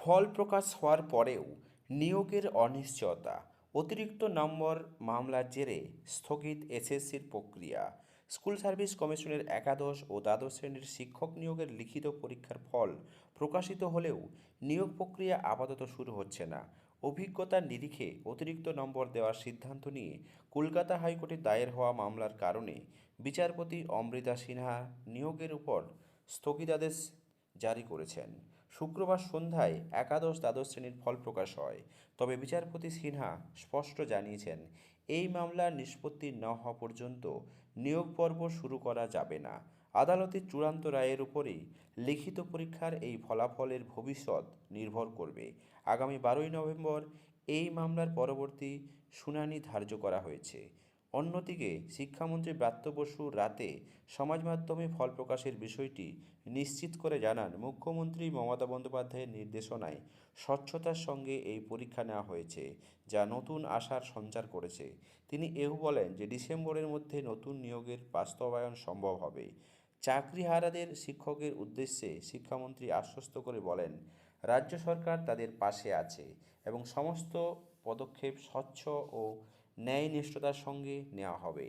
ফল প্রকাশ হওয়ার পরেও নিয়োগের অনিশ্চয়তা। অতিরিক্ত নম্বর মামলার জেরে স্থগিত এসএসসির প্রক্রিয়া। স্কুল সার্ভিস কমিশনের একাদশ ও দ্বাদশ শ্রেণির শিক্ষক নিয়োগের লিখিত পরীক্ষার ফল প্রকাশিত হলেও নিয়োগ প্রক্রিয়া আপাতত শুরু হচ্ছে না। অভিজ্ঞতার নিরিখে অতিরিক্ত নম্বর দেওয়ার সিদ্ধান্ত নিয়ে কলকাতা হাইকোর্টে দায়ের হওয়া মামলার কারণে বিচারপতি অমৃতা সিনহা নিয়োগের উপর স্থগিতাদেশ জারি করেছেন। শুক্রবার সন্ধ্যায় একাদশ দ্বাদশ শ্রেণির ফল প্রকাশ হয়। তবে বিচারপতি সিনহা স্পষ্ট জানিয়েছেন, এই মামলার নিষ্পত্তি না হওয়া পর্যন্ত নিয়োগ পর্ব শুরু করা যাবে না। আদালতের চূড়ান্ত রায়ের উপরেই লিখিত পরীক্ষার এই ফলাফলের ভবিষ্যৎ নির্ভর করবে। আগামী বারোই নভেম্বর এই মামলার পরবর্তী শুনানি ধার্য করা হয়েছে। অন্যদিকে শিক্ষামন্ত্রী ব্রাত্য বসু রাতে সমাজ মাধ্যমে ফল প্রকাশের বিষয়টি নিশ্চিত করে জানান মুখ্যমন্ত্রী মমতা বন্দ্যোপাধ্যায়ের নির্দেশনায় স্বচ্ছতার সঙ্গে এই পরীক্ষা নেওয়া হয়েছে, যা নতুন আশার সঞ্চার করেছে। তিনি এও বলেন যে ডিসেম্বরের মধ্যে নতুন নিয়োগের বাস্তবায়ন সম্ভব হবে। চাকরিহারাদের শিক্ষকের উদ্দেশ্যে শিক্ষামন্ত্রী আশ্বস্ত করে বলেন, রাজ্য সরকার তাদের পাশে আছে এবং সমস্ত পদক্ষেপ স্বচ্ছ ও ন্যায়নিষ্ঠতার সঙ্গে নেওয়া হবে।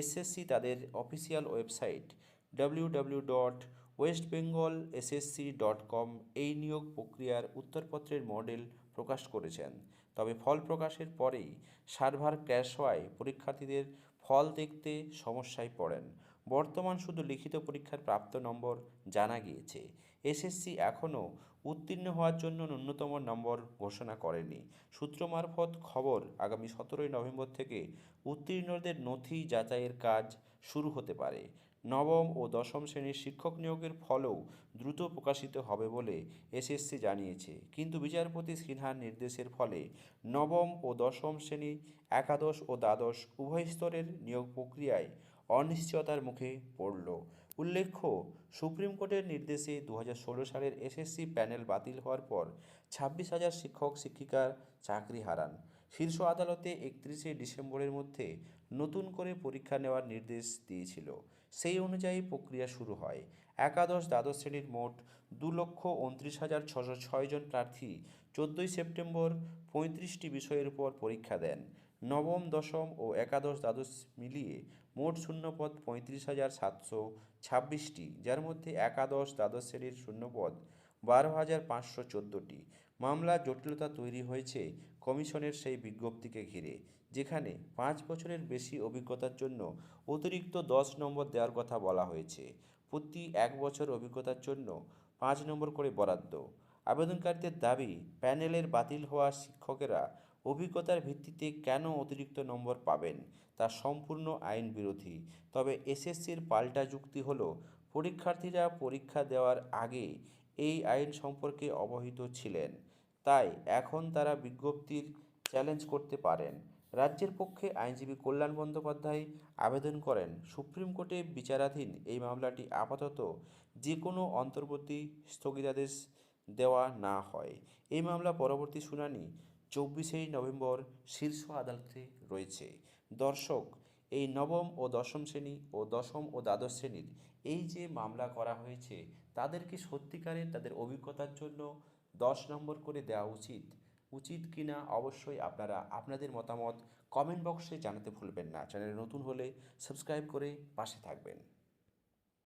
এসএসসি তাদের official website W dot West Bengal SSC dot com এই নিয়োগ প্রক্রিয়ার উত্তরপত্রের মডেল প্রকাশ করেছেন। তবে ফল প্রকাশের পরেই সার্ভার ক্র্যাশ হওয়ায় পরীক্ষার্থীদের ফল দেখতে সমস্যায় পড়েন। বর্তমান শুধু লিখিত পরীক্ষার প্রাপ্ত নম্বর জানা গিয়েছে। এসএসসি এখনও উত্তীর্ণ হওয়ার জন্য ন্যূনতম নম্বর ঘোষণা করেনি। সূত্র মারফত খবর, আগামী সতেরোই নভেম্বর থেকে উত্তীর্ণদের নথি যাচাইয়ের কাজ শুরু হতে পারে। নবম ও দশম শ্রেণির শিক্ষক নিয়োগের ফলও দ্রুত প্রকাশিত হবে বলে এসএসসি জানিয়েছে। কিন্তু বিচারপতি সিনহার নির্দেশের ফলে নবম ও দশম শ্রেণি, একাদশ ও দ্বাদশ উভয় স্তরের নিয়োগ প্রক্রিয়ায় অনিশ্চয়তার মুখে পড়ল। উল্লেখ্য, সুপ্রিম কোর্টের নির্দেশে দু হাজার ষোলো সালের এসএসসি প্যানেল বাতিল হওয়ার পর ছাব্বিশ হাজার শিক্ষক, শিক্ষিকার চাকরি হারান। শীর্ষ আদালতে একত্রিশে ডিসেম্বরের মধ্যে নতুন করে পরীক্ষা নেওয়ার নির্দেশ দিয়েছিল। সেই অনুযায়ী প্রক্রিয়া শুরু হয়। একাদশ দ্বাদশ শ্রেণির মোট দু লক্ষ উনত্রিশ হাজার ছশো ছয় জন প্রার্থী চোদ্দোই সেপ্টেম্বর পঁয়ত্রিশটি বিষয়ের উপর পরীক্ষা দেন। নবম, দশম ও একাদশ দ্বাদশ মিলিয়ে মোট শূন্যপদ পঁয়ত্রিশ হাজার সাতশো ছাব্বিশটি, যার মধ্যে একাদশ দ্বাদশ শ্রেণির শূন্যপদ বারো হাজার পাঁচশো চোদ্দোটি। মামলা জটিলতা তৈরি হয়েছে কমিশনের সেই বিজ্ঞপ্তিকে ঘিরে, যেখানে পাঁচ বছরের বেশি অভিজ্ঞতার জন্য অতিরিক্ত দশ নম্বর দেওয়ার কথা বলা হয়েছে। প্রতি এক বছর অভিজ্ঞতার জন্য পাঁচ নম্বর করে বরাদ্দ। আবেদনকারীদের দাবি, প্যানেলের বাতিল হওয়া শিক্ষকেরা অভিজ্ঞতার ভিত্তিতে কেন অতিরিক্ত নম্বর পাবেন? তা সম্পূর্ণ আইন বিরোধী। তবে এসএসসির পাল্টা যুক্তি হল, পরীক্ষার্থীরা পরীক্ষা দেওয়ার আগে এই আইন সম্পর্কে অবহিত ছিলেন। তাই এখন তারা বিজ্ঞপ্তির চ্যালেঞ্জ করতে পারেন। রাজ্যের পক্ষে আইনজীবী কল্যাণ বন্দ্যোপাধ্যায় আবেদন করেন, সুপ্রিম কোর্টে বিচারাধীন এই মামলাটি আপাতত যে কোনো অন্তর্বর্তী স্থগিতাদেশ দেওয়া না হয়। এই মামলা পরবর্তী শুনানি চব্বিশেই নভেম্বর শীর্ষ আদালতে রয়েছে। দর্শক, এই নবম ও দশম শ্রেণি ও দশম ও দ্বাদশ শ্রেণির এই যে মামলা করা হয়েছে, তাদেরকে সত্যিকারের তাদের অভিজ্ঞতার জন্য দশ নম্বর করে দেওয়া উচিত। উচিত কিনা অবশ্যই আপনারা আপনাদের মতামত কমেন্ট বক্সে জানাতে ভুলবেন না। চ্যানেলে নতুন হলে সাবস্ক্রাইব করে পাশে থাকবেন।